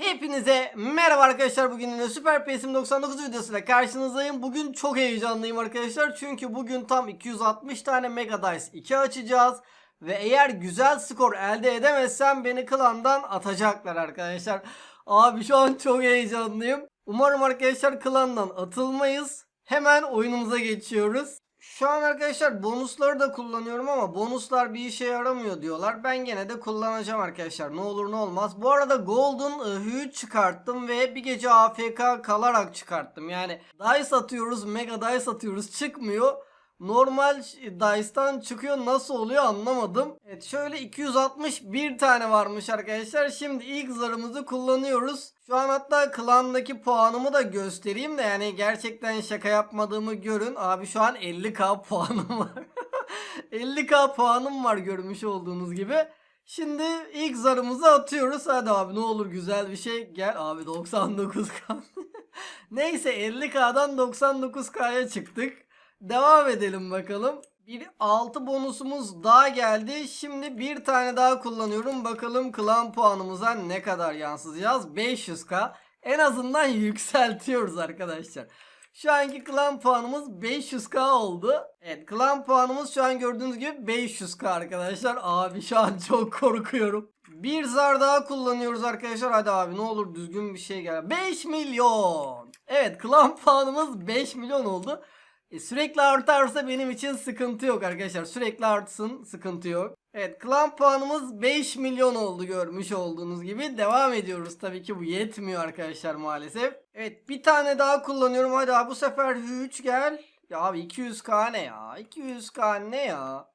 Hepinize merhaba arkadaşlar. Bugün yine Süper PS'im 99 videosuyla karşınızdayım. Bugün çok heyecanlıyım arkadaşlar. Çünkü bugün tam 260 tane Mega Dice 2 açacağız. Ve eğer güzel skor elde edemezsem beni klandan atacaklar arkadaşlar. Abi şu an çok heyecanlıyım. Umarım arkadaşlar klandan atılmayız. Hemen oyunumuza geçiyoruz. Şu an arkadaşlar bonusları da kullanıyorum ama bonuslar bir işe yaramıyor diyorlar. Ben gene de kullanacağım arkadaşlar. Ne olur ne olmaz. Bu arada Golden e, Hue çıkarttım ve bir gece AFK kalarak çıkarttım. Yani Dice atıyoruz, Mega Dice atıyoruz çıkmıyor. Normal Dice'tan çıkıyor nasıl oluyor anlamadım. Evet şöyle 261 tane varmış arkadaşlar. Şimdi ilk zarımızı kullanıyoruz. Şu an hatta klandaki puanımı da göstereyim de yani gerçekten şaka yapmadığımı görün. Abi şu an 50k puanım var. 50k puanım var görmüş olduğunuz gibi. Şimdi ilk zarımızı atıyoruz. Hadi abi ne olur güzel bir şey. Gel abi 99k. Neyse 50k'dan 99k'ya çıktık. Devam edelim bakalım. Bir 6 bonusumuz daha geldi. Şimdi bir tane daha kullanıyorum. Bakalım klan puanımıza ne kadar yansıtacağız. 500k. En azından yükseltiyoruz arkadaşlar. Şu anki klan puanımız 500k oldu. Evet klan puanımız şu an gördüğünüz gibi 500k arkadaşlar. Abi şu an çok korkuyorum. Bir zar daha kullanıyoruz arkadaşlar. Hadi abi ne olur düzgün bir şey gel. 5 milyon. Evet klan puanımız 5 milyon oldu. E, sürekli artarsa benim için sıkıntı yok arkadaşlar. Sürekli artsın sıkıntı yok. Evet klan puanımız 5 milyon oldu görmüş olduğunuz gibi. Devam ediyoruz. Tabii ki bu yetmiyor arkadaşlar maalesef. Evet bir tane daha kullanıyorum. Hadi abi bu sefer 3 gel. Ya abi 200k ne ya? 200k ne ya?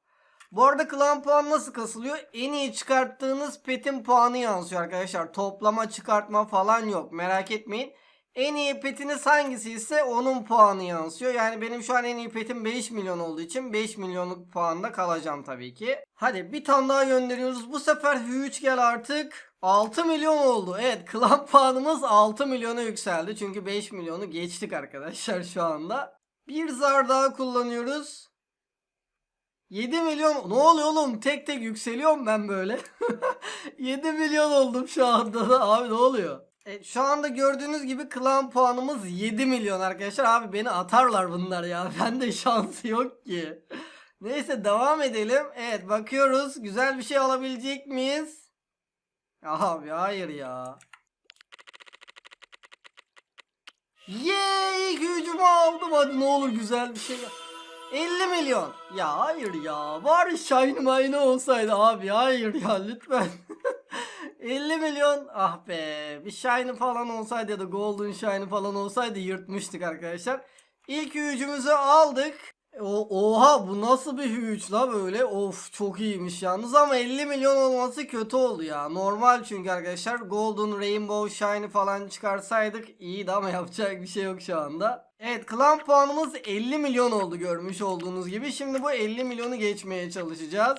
Bu arada klan puan nasıl kasılıyor? En iyi çıkarttığınız petin puanı yansıyor arkadaşlar. Toplama çıkartma falan yok. Merak etmeyin. En iyi petiniz hangisi ise onun puanı yansıyor. Yani benim şu an en iyi petim 5 milyon olduğu için 5 milyonluk puanda kalacağım tabii ki. Hadi bir tane daha gönderiyoruz. Bu sefer Hüç gel artık. 6 milyon oldu. Evet klan puanımız 6 milyona yükseldi. Çünkü 5 milyonu geçtik arkadaşlar şu anda. Bir zar daha kullanıyoruz. 7 milyon ne oluyor oğlum tek tek yükseliyorum ben böyle 7 milyon oldum şu anda da abi ne oluyor e, şu anda gördüğünüz gibi klan puanımız 7 milyon arkadaşlar. Abi beni atarlar bunlar ya. Bende şansı yok ki. Neyse devam edelim. Evet bakıyoruz. Güzel bir şey alabilecek miyiz? Abi hayır ya. Yeee gücümü aldım. Hadi ne olur güzel bir şey. 50 milyon. Ya hayır ya. Bari Shine Mine olsaydı abi. Hayır ya lütfen. 50 milyon ah be bir shiny falan olsaydı ya da golden shiny falan olsaydı yırtmıştık arkadaşlar. İlk hücumumuzu aldık. O, oha bu nasıl bir hüç la böyle of çok iyiymiş yalnız ama 50 milyon olması kötü oldu ya. Normal çünkü arkadaşlar golden rainbow shiny falan çıkarsaydık iyiydi ama yapacak bir şey yok şu anda. Evet klan puanımız 50 milyon oldu görmüş olduğunuz gibi. Şimdi bu 50 milyonu geçmeye çalışacağız.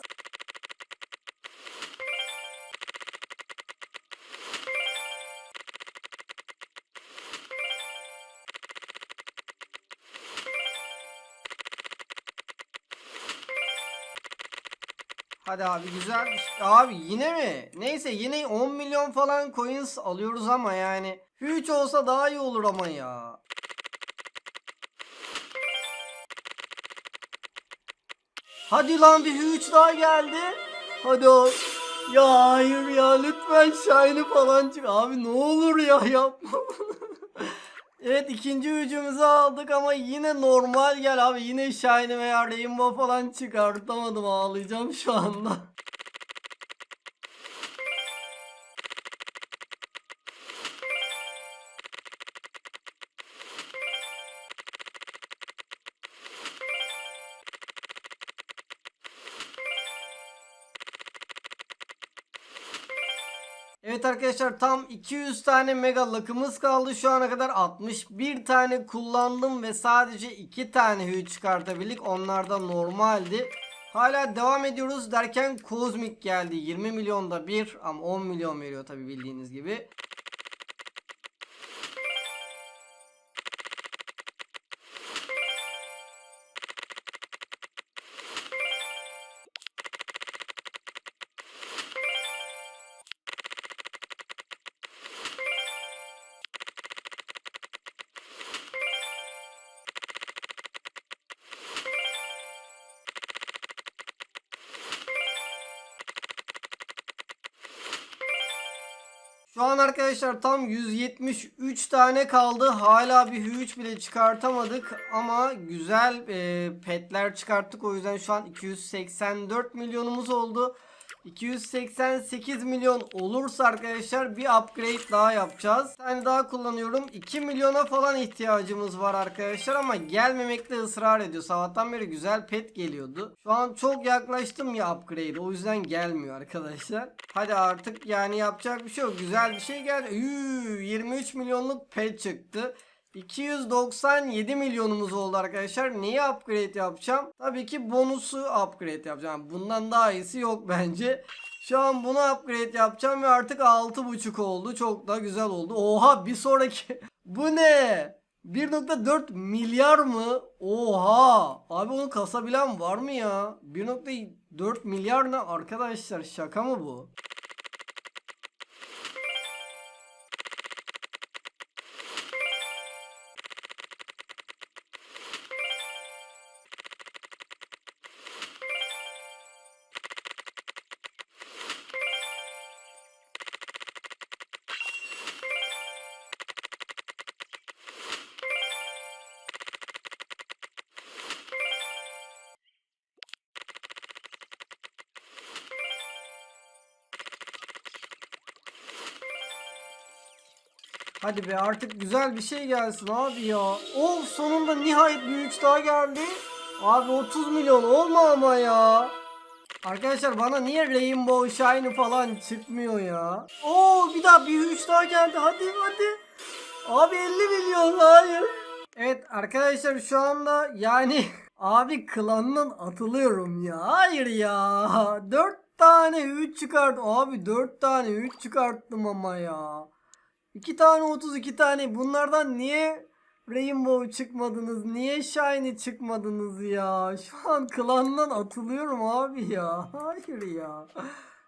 Hadi abi güzel. Abi yine mi? Neyse yine 10 milyon falan coins alıyoruz ama yani. Hiç olsa daha iyi olur ama ya. Hadi lan bir huge daha geldi. Hadi o. Ya hayır ya lütfen shiny falan çık. Abi ne olur ya yapma. Evet ikinci hücumuzu aldık ama yine normal gel abi. Yine Shiny veya Rainbow falan çıkartamadım ağlayacağım şu anda. Evet arkadaşlar tam 200 tane mega lakımız kaldı. Şu ana kadar 61 tane kullandım ve sadece 2 tane hüy çıkartabildik. Onlar da normaldi. Hala devam ediyoruz derken Cosmic geldi. 20 milyonda bir ama 10 milyon veriyor tabi bildiğiniz gibi. Şu an arkadaşlar tam 173 tane kaldı. Hala bir H3 bile çıkartamadık ama güzel e, petler çıkarttık. O yüzden şu an 284 milyonumuz oldu. 288 milyon olursa arkadaşlar bir upgrade daha yapacağız. Bir tane daha kullanıyorum. 2 milyona falan ihtiyacımız var arkadaşlar ama gelmemekte ısrar ediyor. Sabahtan beri güzel pet geliyordu. Şu an çok yaklaştım ya upgrade. O yüzden gelmiyor arkadaşlar. Hadi artık yani yapacak bir şey yok. Güzel bir şey geldi. Üü, 23 milyonluk pet çıktı. 297 milyonumuz oldu arkadaşlar. Neyi upgrade yapacağım? Tabii ki bonusu upgrade yapacağım. Bundan daha iyisi yok bence. Şu an bunu upgrade yapacağım ve artık 6.5 oldu. Çok da güzel oldu. Oha bir sonraki. Bu ne? 1.4 milyar mı? Oha! Abi onu kasabilen var mı ya? 1.4 milyar ne arkadaşlar? Şaka mı bu? Hadi be artık güzel bir şey gelsin abi ya. Of sonunda nihayet bir 3 daha geldi. Abi 30 milyon olma ama ya. Arkadaşlar bana niye Rainbow Shine falan çıkmıyor ya? Oo bir daha bir 3 daha geldi. Hadi hadi. Abi 50 milyon hayır. Evet arkadaşlar şu anda yani abi klandan atılıyorum ya. Hayır ya. 4 tane 3 çıkart. Abi 4 tane 3 çıkarttım ama ya. 2 tane 32 tane bunlardan niye Rainbow çıkmadınız? Niye Shiny çıkmadınız ya? Şu an klandan atılıyorum abi ya. Hayır ya.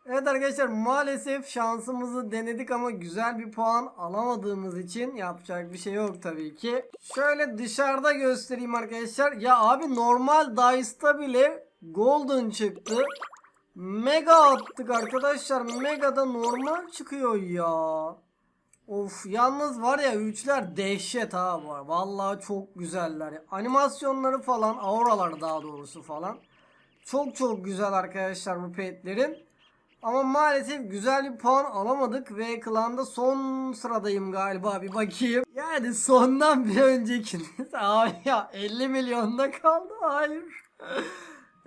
Evet arkadaşlar maalesef şansımızı denedik ama güzel bir puan alamadığımız için yapacak bir şey yok tabii ki. Şöyle dışarıda göstereyim arkadaşlar. Ya abi normal Dice'da bile Golden çıktı. Mega attık arkadaşlar. Mega'da normal çıkıyor ya. Of yalnız var ya üçler dehşet ha var. Vallahi çok güzeller. Animasyonları falan, auraları daha doğrusu falan. Çok çok güzel arkadaşlar bu petlerin. Ama maalesef güzel bir puan alamadık ve klanda son sıradayım galiba bir bakayım. Yani sondan bir öncekiniz. Abi ya 50 milyonda kaldı. Hayır.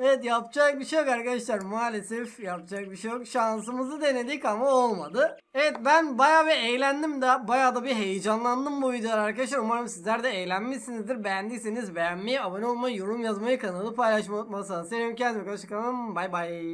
Evet yapacak bir şey yok arkadaşlar. Maalesef yapacak bir şey yok. Şansımızı denedik ama olmadı. Evet ben baya bir eğlendim de baya da bir heyecanlandım bu videolar arkadaşlar. Umarım sizler de eğlenmişsinizdir. Beğendiyseniz beğenmeyi, abone olmayı, yorum yazmayı, kanalı paylaşmayı unutmazsanız. Sevgilim kendime hoşçakalın. Bay bay.